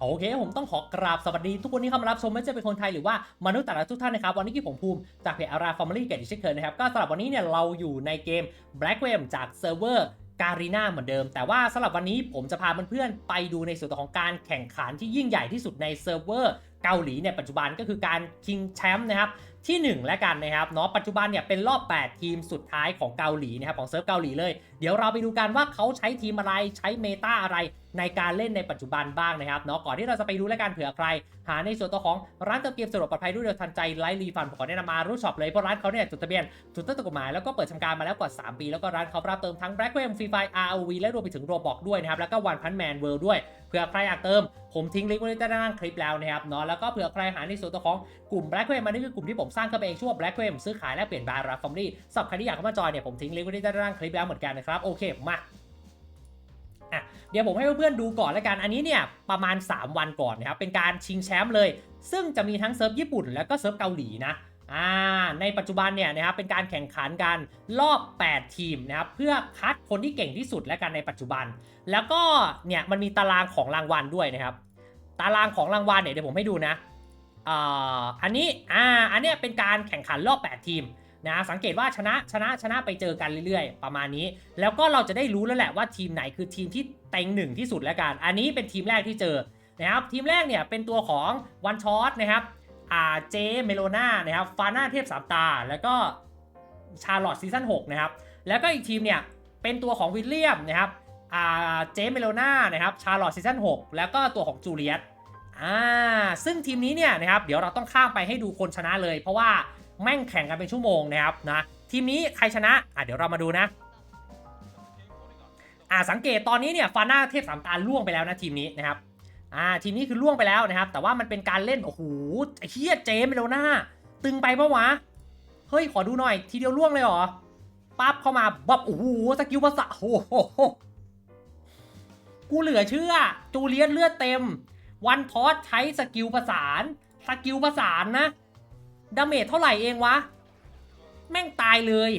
โอเคผมต้องขอกราบสวัสดีทุกคนที่เข้ามารับชมไม่ว่าจะเป็นคนไทยหรือว่ามนุษย์ต่างดาวทุกท่านนะครับ วันนี้ที่ผมภูมิจากเพจอาราฟอร์มลี่เกตอีกเช่นเคยนะครับ ก็สำหรับวันนี้เนี่ยเราอยู่ในเกม Black w a m จากเซิร์ฟเวอร์การีนาเหมือนเดิม แต่ว่าสำหรับวันนี้ผมจะพาเพื่อนๆไปดูในส่วนของการแข่งขันที่ยิ่งใหญ่ที่สุดในเซิร์ฟเวอร์เกาหลีเนี่ยปัจจุบันก็คือการคิงแชมป์นะครับ ที่1แล้วกันนะครับเนาะปัจจุบันเนี่ยเป็นรอบ 8 ทีมสุดท้ายของเกาหลีนะครับของเซิร์ฟเกาหลีเลย เดี๋ยวเราไปดูกันว่าเขาใช้ทีมอะไรใช้เมตาอะไรในการเล่นในปัจจุบันบ้างนะครับเนาะก่อนที่เราจะไปดูแล้วกันเผื่อใคร หาในส่วนตัวของร้านเติมเกมสะดวกปลอดภัยรวดเร็วทันใจไลฟ์รีฟันผมขอแนะนำมารูช็อปเลยเพราะร้านเขาเนี่ยจดทะเบียนถูกต้องตามกฎหมายแล้วก็เปิดทำการมาแล้วกว่า 3 ปี แล้วก็ร้านเขารับเติมทั้ง Black w a m Free Fire ROV และรวมไปถึง Roblox ด้วยนะครับแล้วก็ One Punch Man World ด้วย เผื่อใครอยากเติม ผมทิ้งลิงก์ไว้ใต้ด้านล่างคลิปแล้วนะครับเนาะแล้วก็เผื่อใครหาในส่วนตัวของกลุ่ม Black w a m มันนี่คือกลุ่มที่ผมสร้างขึ้นมาเองชื่อว่า Black w a m ซื้อขายและเปลี่ยนบายราฟอมลี่สำหรับใครที่อยากเข้ามาจอยเนี่ยผมทิ้งลิงก์ไว้ใต้ด้านล่างคลิปแล้วเหมือนกันนะครับโอเคมาอะเดี๋ยวผมให้เพื่อนๆดูก่อนแล้วกัน อันนี้เนี่ยประมาณ 3 วันก่อนนะครับเป็นการชิงแชมป์เลย ซึ่งจะมีทั้งเซิร์ฟญี่ปุ่น แล้วก็เซิร์ฟเกาหลีนะ อ่าในปัจจุบันเนี่ยนะครับเป็นการแข่งขันกันรอบ 8 ทีมนะครับเพื่อคัดคนที่เก่งที่สุดแล้วกันในปัจจุบัน แล้วก็เนี่ยมันมีตารางของรางวัลด้วยนะครับ ตารางของรางวัลเนี่ยเดี๋ยวผมให้ดูนะอ่าอันนี้อ่าอันเนี้ยเป็นการแข่งขันรอบ 8 ทีมนะสังเกตว่าชนะชนะชนะไปเจอกันเรื่อยๆ ประมาณนี้ แล้วก็เราจะได้รู้แล้วแหละว่าทีมไหนคือทีมที่เต็งหนึ่งที่สุดแล้วกัน อันนี้เป็นทีมแรกที่เจอนะครับทีมแรกเนี่ยเป็นตัวของวันช็อตนะครับ อ่าเจเมโลนานะครับฟาน่าเทพสามตา แล้วก็ชาร์ลอตซีซั่น6นะครับแล้วก็อีกทีมเนี่ยเป็นตัวของวิลเลียมนะครับอ่าเจเมโลนานะครับชาร์ลอตซีซั่น6แล้วก็ตัวของจูเลียตอ่าซึ่งทีมนี้เนี่ยนะครับเดี๋ยวเราต้องข้ามไปให้ดูคนชนะเลย เพราะว่าแม่งแข่งกันเป็นชั่วโมงนะครับนะทีมนี้ใครชนะอะเดี๋ยวเรามาดูนะอ่าสังเกตตอนนี้เนี่ยฟาน่าเทพสามตาล่วงไปแล้วนะทีมนี้นะครับ อ่าทีมนี้คือล่วงไปแล้วนะครับ แต่ว่ามันเป็นการเล่น โอ้โหเฮียเจเมโลนาตึงไปปะวะ เฮ้ย ขอดูหน่อย ทีเดียวล่วงเลยเหรอ ปั๊บเข้ามาบับโอ้โหสกิลภาษาโอ้โหกูเหลือเชื่อ จูเลียนเลือดเต็ม วันทอสใช้สกิลประสาน สกิลประสานนะ ดาเมจเท่าไหร่เองวะ แม่งตายเลย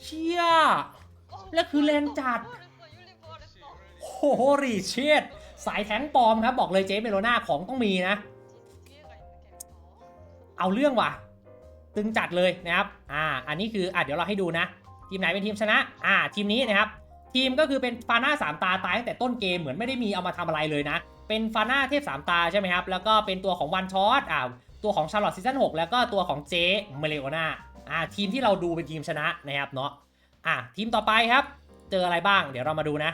เชี่ย แล้วคือแรงจัดโอ้โหรีเชด สายแทงปลอมครับ บอกเลยเจ๊เมโลนาของต้องมีนะ เอาเรื่องว่ะ ตึงจัดเลยนะครับ อ่า อันนี้คืออะเดี๋ยวเราให้ดูนะ ทีมไหนเป็นทีมชนะ อ่า ทีมนี้นะครับ ทีมก็คือเป็นฟาน่าสามตาตายตั้งแต่ต้นเกมเหมือนไม่ได้มีเอามาทำอะไรเลยนะ เป็นฟาน่าเทพสามตาใช่ไหมครับ แล้วก็เป็นตัวของวันช็อตอ่าตัวของชาร์ลอตซีซั่น6แล้วก็ตัวของเจเมเลโอนาอ่า ทีมที่เราดูเป็นทีมชนะนะครับเนาะ อ่าทีมต่อไปครับ เจออะไรบ้าง เดี๋ยวเรามาดูนะ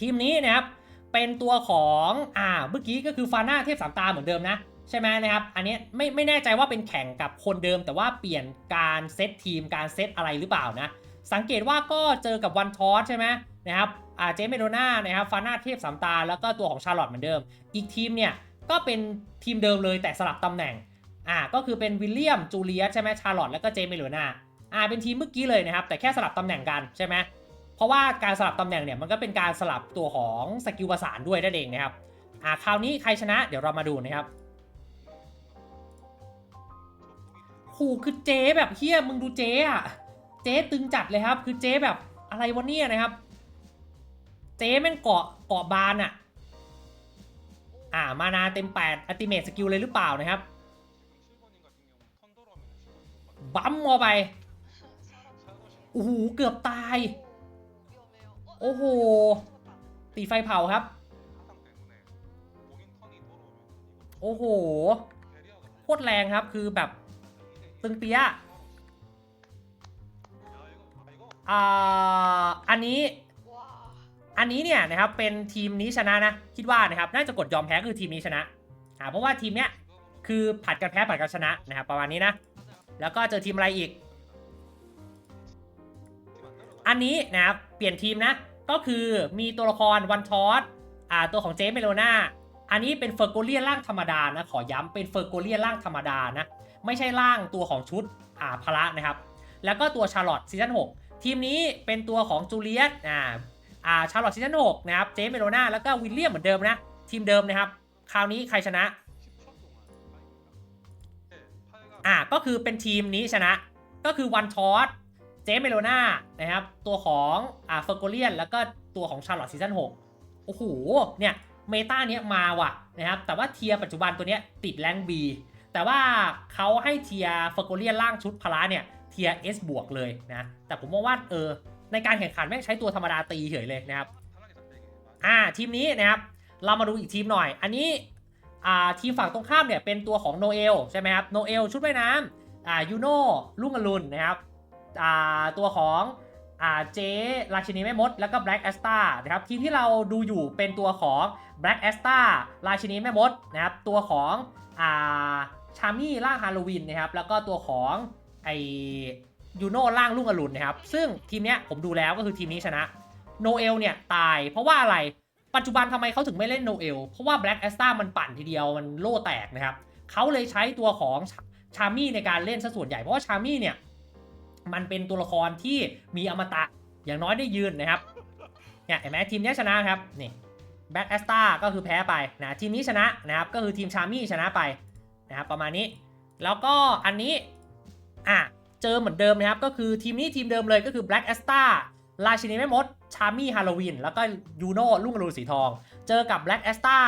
ทีมนี้นะครับเป็นตัวของอ่าเมื่อกี้ก็คือฟาน่าเทพสามตาเหมือนเดิมนะใช่ไหมนะครับ อันนี้ไม่ไม่แน่ใจว่าเป็นแข่งกับคนเดิม แต่ว่าเปลี่ยนการเซตทีมการเซตอะไรหรือเปล่านะ สังเกตว่าก็เจอกับวันทอสใช่ไหมนะครับอ่าเจเมโดนานะครับฟาน่าเทพสามตา แล้วก็ตัวของชาร์ลอตเหมือนเดิม อีกทีมเนี่ยก็เป็นทีมเดิมเลยแต่สลับตำแหน่งอ่าก็คือเป็นวิลเลียมจูเลียสใช่ไหมชาร์ลอตแล้วก็เจเมโดนาอ่าเป็นทีมเมื่อกี้เลยนะครับแต่แค่สลับตำแหน่งกันใช่ไหม เพราะว่าการสลับตำแหน่งเนี่ยมันก็เป็นการสลับตัวของสกิลประสานด้วยนั่นเองนะครับอ่าคราวนี้ใครชนะเดี๋ยวเรามาดูนะครับขู่คือเจ๊แบบเฮียมึงดูเจ๊อะเจ๊ตึงจัดเลยครับ คือเจ๊แบบอะไรวะเนี่ยนะครับ เจ๊แม่งเกาะเกาะบานอะอ่ามานาเต็มแปดอัติเมตสกิลเลยหรือเปล่านะครับบัมมอไปโอ้โหเกือบตาย โอ้โห ตีไฟเผาครับ โอ้โห โคตรแรงครับ คือแบบ ตึงเปียอ่า อันนี้ อันนี้เนี่ยนะครับ เป็นทีมนี้ชนะนะ คิดว่านะครับ น่าจะกดยอมแพ้คือทีมนี้ชนะอ่าเพราะว่าทีมเนี้ย คือผัดกันแพ้ผัดกันชนะนะครับ ประมาณนี้นะ แล้วก็เจอทีมอะไรอีก อันนี้นะครับเปลี่ยนทีมนะ ก็คือมีตัวละครวันทอสอ่าตัวของเจมเมโลนาอันนี้เป็นเฟอร์โกเลียร่างธรรมดานะขอย้ำเป็นเฟอร์โกเลียร่างธรรมดานะไม่ใช่ร่างตัวของชุดอ่าพละนะครับ แล้วก็ตัวชาร์ลอตซีซั่น6ทีมนี้เป็นตัวของจูเลียตอ่าอ่าชาร์ลอตซีซั่น6นะครับเจมเมโลนาแล้วก็วิลเลียมเหมือนเดิมนะทีมเดิมนะครับ คราวนี้ใครชนะอ่าก็คือเป็นทีมนี้ชนะ ก็คือวันทอส เจเมโลนานะครับ ตัวของอ่าเฟอร์โกเลียน แล้วก็ตัวของชาร์ลอตซีซั่น6โอ้โห เนี่ย เมตาเนี้ยมาว่ะนะครับ แต่ว่าเทียปัจจุบันตัวเนี้ยติดแรง B แต่ว่าเขาให้เทียร์ฟอร์โกเลียนล่างชุดพละเนี่ยเทียร์ S บวกเลยนะ แต่ผมมองว่าเออในการแข่งขันแม่งใช้ตัวธรรมดาตีเฉยเลยนะครับ อ่าทีมนี้นะครับ เรามาดูอีกทีมหน่อย อันนี้อ่าทีมฝั่งตรงข้ามเนี่ยเป็นตัวของโนเอลใช่ไหมครับ โนเอลชุดว่ายน้ำอ่ายูโน่ลุงอรุณนะครับ ตัวของอาเจราชินีแม่มด แล้วก็แบล็กแอสตานะครับทีมที่เราดูอยู่เป็นตัวของแบล็กแอสตาราชินีแม่มดนะครับตัวของอ่าชามี่ล่างฮาโลวีนนะครับแล้วก็ตัวของไอยูโน่ล่างลุงอรุณนะครับซึ่งทีมเนี้ยผมดูแล้วก็คือทีมนี้ชนะโนเอลเนี่ยตายเพราะว่าอะไรปัจจุบันทำไมเขาถึงไม่เล่นโนเอลเพราะว่า Black a s t a มันปั่นทีเดียวมันโล่แตกนะครับเขาเลยใช้ตัวของชามี่ในการเล่นซะส่วนใหญ่เพราะว่าชามี่เนี่ย มันเป็นตัวละครที่มีอมตะอย่างน้อยได้ยืนนะครับเนี่ยเห็นไหมทีมนี้ชนะครับนี่แบ็กแอสตาก็คือแพ้ไปนะทีมนี้ชนะนะครับก็คือทีมชามี่ชนะไปนะครับประมาณนี้ แล้วก็อันนี้อะเจอเหมือนเดิมนะครับ ก็คือทีมนี้ทีมเดิมเลยก็คือ Black a s t a ราชินีแม่มด ชามี่ฮาโลวีนแล้วก็ยูโน่ลุ่งอรุณสีทอง เจอกับ Black a s t a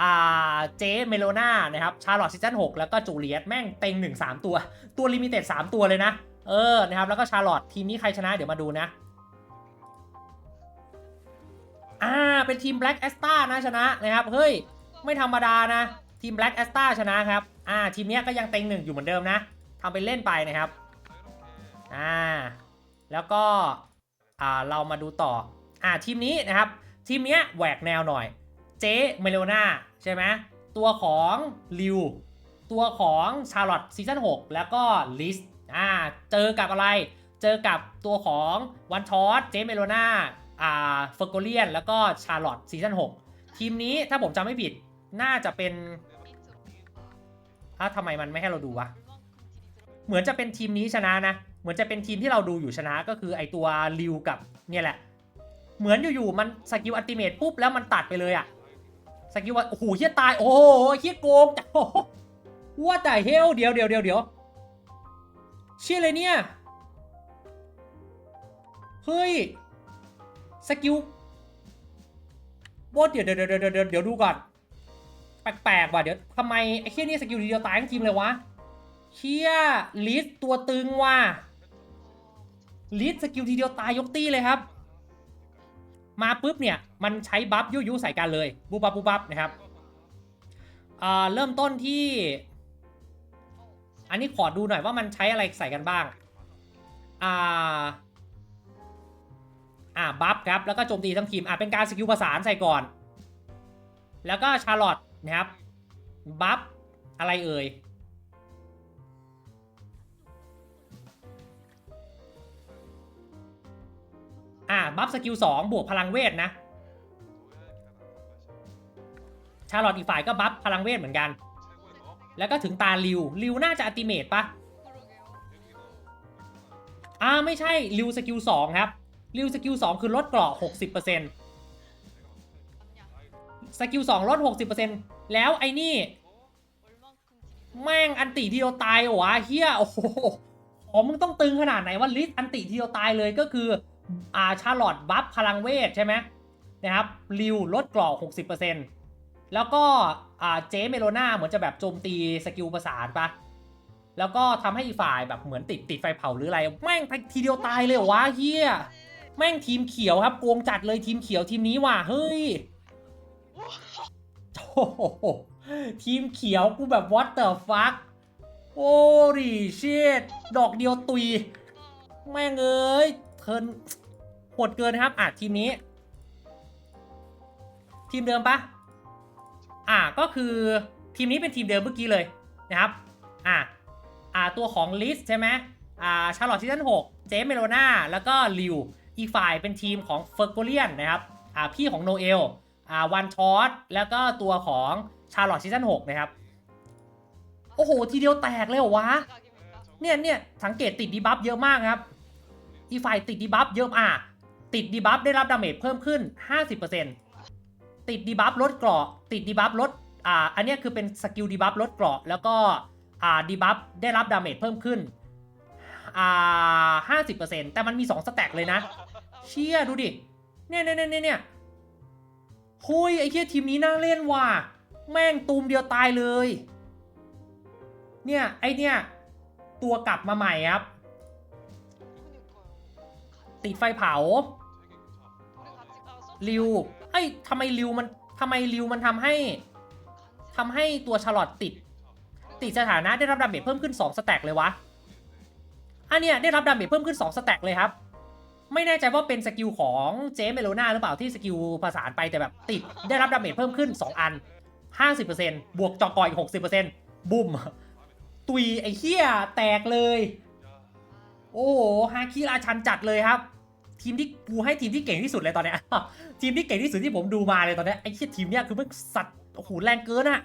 อ่าเจเมโลนานะครับชาร์ลอตซีซั่น6แล้วก็จูเลียตแม่งเต็ง 1 3 ตัว ตัวลิมิเต็ด3ตัวเลยนะ เออนะครับแล้วก็ชาร์ลอตทีมนี้ใครชนะเดี๋ยวมาดูนะอ่าเป็นทีม Black a s t a นะชนะนะครับเฮ้ยไม่ธรรมดานะทีม Black a s t a ชนะครับอ่าทีมนี้ก็ยังเต็งหนึ่งอยู่เหมือนเดิมนะทำไปเล่นไปนะครับอ่าแล้วก็อ่าเรามาดูต่ออ่าทีมนี้นะครับทีมนี้แหวกแนวหน่อยเจ๊เมโลนาใช่ไหมตัวของลิวตัวของชาร์ลอตซีซั่น6แล้วก็ลิส อ่าเจอกับอะไร เจอกับตัวของวันทอสเจมเมโลนาอ่าเฟอร์โกเลียน แล้วก็ชาร์ลอตซีซั่น6ทีมนี้ถ้าผมจำไม่ผิดน่าจะเป็นถ้าทำไมมันไม่ให้เราดูวะ เหมือนจะเป็นทีมนี้ชนะนะ เหมือนจะเป็นทีมที่เราดูอยู่ชนะก็คือไอตัวริวกับเนี่ยแหละ เหมือนอยู่ๆมันสกิลอัลติเมทปุ๊บแล้วมันตัดไปเลยอะสกิลว่าโอ้โหเฮียตาย โอ้โหเฮียโกงโอ้โหว่าแต่เฮลเดี๋ยวเดี๋ยวเดี๋ยวเดี๋ยว เชี่ยเลยเนี่ย เฮ้ย สกิลว่าเดี๋ยวเดี๋ยวเดี๋ยวเดี๋ยวเดี๋ยวดูก่อน แปลกๆว่ะเดี๋ยวทำไมไอ้เฮียนี่สกิลเดียวตายทั้งทีมเลยวะเชี่ยลิสตัวตึงว่ะลิสสกิลทีเดียวตายยกตี้เลยครับ มาปุ๊บเนี่ยมันใช้บัฟยุยุใส่กันเลยบูบับบูบับนะครับเริ่มต้นที่ อันนี้ขอดูหน่อยว่ามันใช้อะไรใส่กันบ้าง อ่า อ่า บัฟครับ แล้วก็โจมตีทั้งทีม อ่าเป็นการสกิลประสานใส่ก่อน แล้วก็ชาร์ลอตนะครับ บัฟ อะไรเอ่ย อ่า บัฟสกิล2บวกพลังเวทนะ ชาร์ลอตอีกฝ่ายก็บัฟพลังเวทเหมือนกัน แล้วก็ถึงตาลิว ลิวน่าจะอัติเมตปะอ่าไม่ใช่ ลิวสกิล2ครับ ลิวสกิล2คือลดเกราะ60%สกิล2ลด 60%แล้วไอ้นี่ แม่งอันติทีเดียวตายหวะเฮียโอ้โหอ๋อมึงต้องตึงขนาดไหนว่าลิสอันติทีเดียวตายเลยก็คืออาชาลอตบัฟพลังเวทใช่ไหมนะครับริวลดกรอก60% แล้วก็เจเมโลนาเหมือนจะแบบโจมตีสกิลประสานปะแล้วก็ทำให้อีฝ่ายแบบเหมือนติดติดไฟเผาหรืออะไร แม่งทีเดียวตายเลยวะเฮียแม่งทีมเขียวครับโกงจัดเลยทีมเขียวทีมนี้ว่ะเฮ้ยโอ้โหทีมเขียวกูแบบ what the fuck โอ้ดิเชิดดอกเดียวตุย แม่งเอ้ยเทินโหดเกินครับอะทีมนี้ ทีมเดิมปะ อะก็คือทีมนี้เป็นทีมเดิมเมื่อกี้เลยนะครับอะอะตัวของลิสใช่ไหมอ่าชาร์ลอตซีซั่น6เจมเมโลนาแล้วก็ลิวอีกฝ่ายเป็นทีมของเฟอร์โกเลียนนะครับอ่าพี่ของโนเอลอ่าวันชอตแล้วก็ตัวของชาร์ลอตซีซั่น6นะครับ โอ้โห ทีเดียวแตกเลยเหรอวะ เนี่ยเนี่ยสังเกตติดดีบัฟเยอะมากครับ อีฝ่ายติดดีบัฟเยอะอะติดดีบัฟได้รับดาเมจเพิ่มขึ้น 50% ติดดีบัฟลดเกราะติดดีบัฟลดอ่าอันนี้คือเป็นสกิลดีบัฟลดเกราะแล้วก็อ่าดีบัฟได้รับดาเมจเพิ่มขึ้นอ่า50%แต่มันมี2สแต็กเลยนะ เชี่ยดูดิ เนี่ยเนี่ยเนี่ยเนี่ยหุยไอ้เหี้ยทีมนี้น่าเล่นว่ะแม่งตูมเดียวตายเลย เนี่ยไอเนี่ย ตัวกลับมาใหม่ครับ ติดไฟเผา ริว อ้ยทำไมริวมันทำไมริวมันทำให้ทำให้ตัวชาลอตติด ติดสถานะได้รับดาเมจเพิ่มขึ้น 2 สแต็กเลยวะอันเนี้ยได้รับดาเมจเพิ่มขึ้น 2 สแต็กเลยครับ ไม่แน่ใจว่าเป็นสกิลของเจมเมโลนาหรือเปล่าที่สกิลประสานไปแต่แบบติดได้รับดาเมจเพิ่มขึ้น 2 อัน 50%บวกจอกอยอีก60%บุ้มตุยไอ้เหี้ยแตกเลย โอ้โหฮาคิราชันจัดเลยครับ ทีมที่กูให้ทีมที่เก่งที่สุดเลยตอนเนี้ยทีมที่เก่งที่สุดที่ผมดูมาเลยตอนเนี้ยไอ้เหี้ยทีมเนี้ยคือมันสัตว์โอ้โหแรงเกินอะ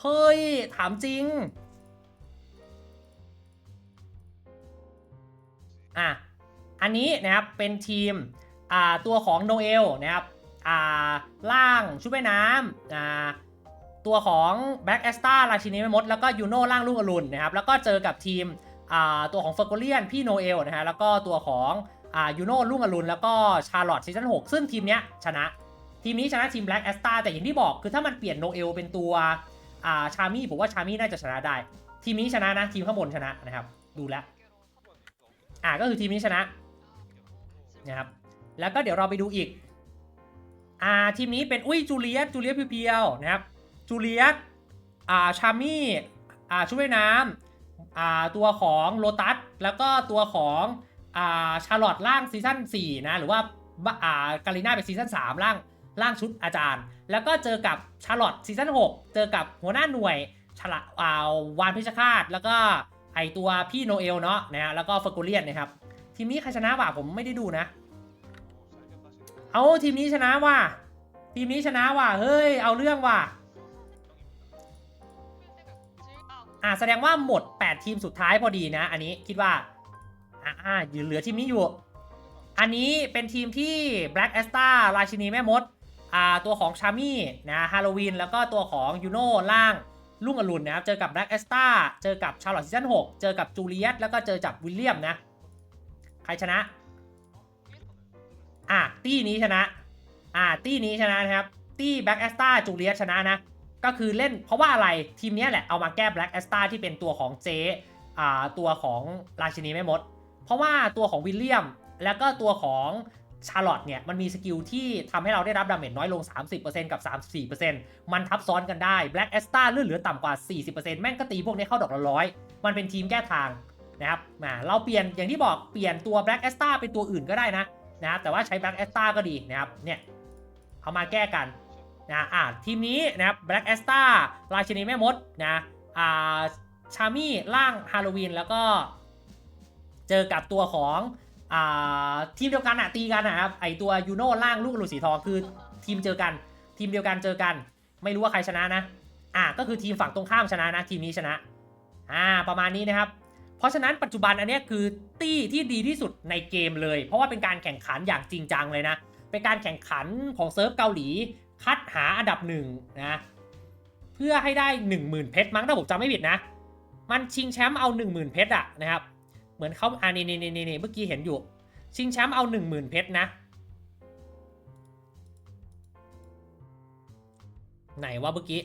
เฮ้ย ถามจริง อะ อันนี้นะครับเป็นทีมอ่าตัวของโนเอลนะครับอ่าล่างชุดว่ายน้ำอ่าตัวของแบ็กแอสตาราชินีแม่มด แล้วก็ยูโน่ล่างลูกอรุณนะครับ แล้วก็เจอกับทีมอ่าตัวของเฟอร์โกเลียนพี่โนเอลนะฮะแล้วก็ตัวของ อ่ายูโน่ลูกอรุณแล้วก็ชาร์ลอตซีซั่น6ซึ่งทีมเนี้ยชนะ ทีมนี้ชนะทีมแบล็กแอสตาแต่อย่างที่บอกคือถ้ามันเปลี่ยนโนเอลเป็นตัวอ่าชามี่ผมว่าชามี่น่าจะชนะได้ ทีมนี้ชนะนะ ทีมข้างบนชนะนะครับ ดูแลอ่าก็คือทีมนี้ชนะนะครับแล้วก็เดี๋ยวเราไปดูอีกอ่าทีมนี้เป็นอุ้ยจูเลียตจูเลียตเพียวๆนะครับจูเลียตอ่าชามี่อ่าช่วยน้ำอ่าตัวของโลตัสแล้วก็ตัวของ อ่าชาร์ลอตล่างซีซั่น4นะหรือว่าอ่าการีนาเป็นซีซั่น3ล่างล่างชุดอาจารย์ แล้วก็เจอกับชาร์ลอตซีซั่น6เจอกับหัวหน้าหน่วยฉลาอ่าวานเพชรฆาตแล้วก็ไอตัวพี่โนเอลเนาะนะฮะแล้วก็เฟอร์กูเลียนนะครับทีมนี้ใครชนะวะผมไม่ได้ดูนะ เอาทีมนี้ชนะว่ะทีมนี้ชนะว่ะเฮ้ยเอาเรื่องว่ะอ่าแสดงว่าหมด 8 ทีมสุดท้ายพอดีนะ อันนี้คิดว่า อ่าอยู่เหลือทีมนี้อยู่ อันนี้เป็นทีมที่ Black a s t a ราชินีแม่มดอ่าตัวของชามี่นะฮาโลวีนแล้วก็ตัวของยูโน่ล่างลุ่งอรุณนะครับ เจอกับ Black a s t a เจอกับชาร์ลอตซีซั่น6เจอกับจูเลียตแล้วก็เจอกับวิลเลียมนะ ใครชนะ อะตี้นี้ชนะ อะตี้นี้ชนะนะครับ ตี้แบล็กแอสตาจูเลียชนะนะ ก็คือเล่นเพราะว่าอะไรทีมนี้แหละเอามาแก้แบ็กแอสตาที่เป็นตัวของเจอ่าตัวของราชินีแม่มด เพราะว่าตัวของวิลเลียม แล้วก็ตัวของชาร์ลอตเนี่ยมันมีสกิลที่ทำให้เราได้รับดาเมจน้อยลง 30%กับ 34%มันทับซ้อนกันได้ Black a s t a เลื่อนเหลือต่ำกว่า 40%แม่งก็ตีพวกนี้เข้าดอกละร้อยมันเป็นทีมแก้ทางนะครับมาเราเปลี่ยนอย่างที่บอกเปลี่ยนตัว Black a s t a เป็นตัวอื่นก็ได้นะนะครับแต่ว่าใช้ Black a s t a ก็ดีนะครับเนี่ยเอามาแก้กันนะอ่าทีมนี้นะครับ Black a s t a ราชินีแม่มดนะอ่าชามี่ล่างฮาโลวีนแล้วก็ เจอกับตัวของอ่าทีมเดียวกันอะตีกันนะครับไอตัวยูโน่ล่างลูกอลูสีทองคือทีมเจอกัน ทีมเดียวกันเจอกัน ไม่รู้ว่าใครชนะนะอ่าก็คือทีมฝั่งตรงข้ามชนะนะทีมนี้ชนะอ่าประมาณนี้นะครับ เพราะฉะนั้นปัจจุบันอันเนี้ยคือตี้ที่ดีที่สุดในเกมเลย เพราะว่าเป็นการแข่งขันอย่างจริงจังเลยนะ เป็นการแข่งขันของเซิร์ฟเกาหลี คัดหาอันดับหนึ่งนะเพื่อให้ได้ 10,000 เพชรมั้งถ้าผมจำไม่ผิดนะ มันชิงแชมป์เอา 10,000 เพชรอะนะครับ เหมือนเขาอ่านี่นี่นี่นี่เมื่อกี้เห็นอยู่ ชิงแชมป์เอา10,000เพชรนะ ไหนว่าเมื่อกี้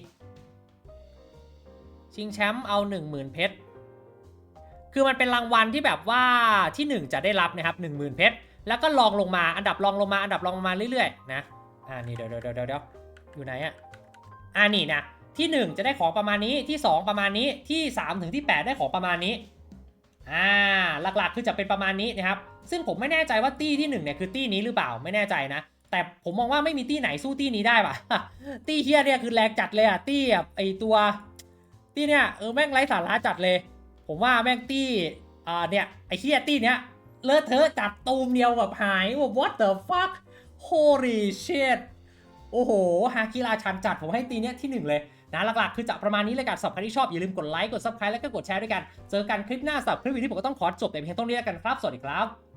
ชิงแชมป์เอา10,000เพชรคือมันเป็นรางวัลที่แบบว่าที่ 1 จะได้รับนะครับ1 0,000เพชรแล้วก็ลองลงมาอันดับลองลงมาอันดับลองลงมาเรื่อยๆนะอ่านี่เดี๋ยวเดี๋ยวเดี๋ยวเดี๋ยวอยู่ไหนอะอ่านี่นะที่ 1 จะได้ของประมาณนี้ที่ 2 ประมาณนี้ที่3ถึงที่ 8 ได้ของประมาณนี้ อ่าหลักๆคือจะเป็นประมาณนี้นะครับ ซึ่งผมไม่แน่ใจว่าตี้ที่1เนี่ยคือตี้นี้หรือเปล่าไม่แน่ใจนะ แต่ผมมองว่าไม่มีตี้ไหนสู้ตี้นี้ได้ป่ะ ตี้เฮียเนี่ยคือแรงจัดเลยอะตี้แบบไอตัวตี้เนี่ยเออแม่งไร้สาระจัดเลย ผมว่าแม่งตี้อ่าเนี่ยไอเฮียตี้เนี้ยเลอะเทอะจัดตูมเดียวแบบหายแบบ what the fuck holy shit โอ้โห ฮาคิราชันจัดผมให้ตีเนี้ยที่หนึ่งเลย นะหลักๆคือจะประมาณนี้เลยกันสำหรับใครที่ชอบอย่าลืมกดไลค์กด subscribe แล้วก็กดแชร์ด้วยกันเจอกันคลิปหน้าสำหรับคลิปวิดีโอที่ผมก็ต้องขอจบแต่เพียงเท่านี้แล้วกันครับสวัสดีครับ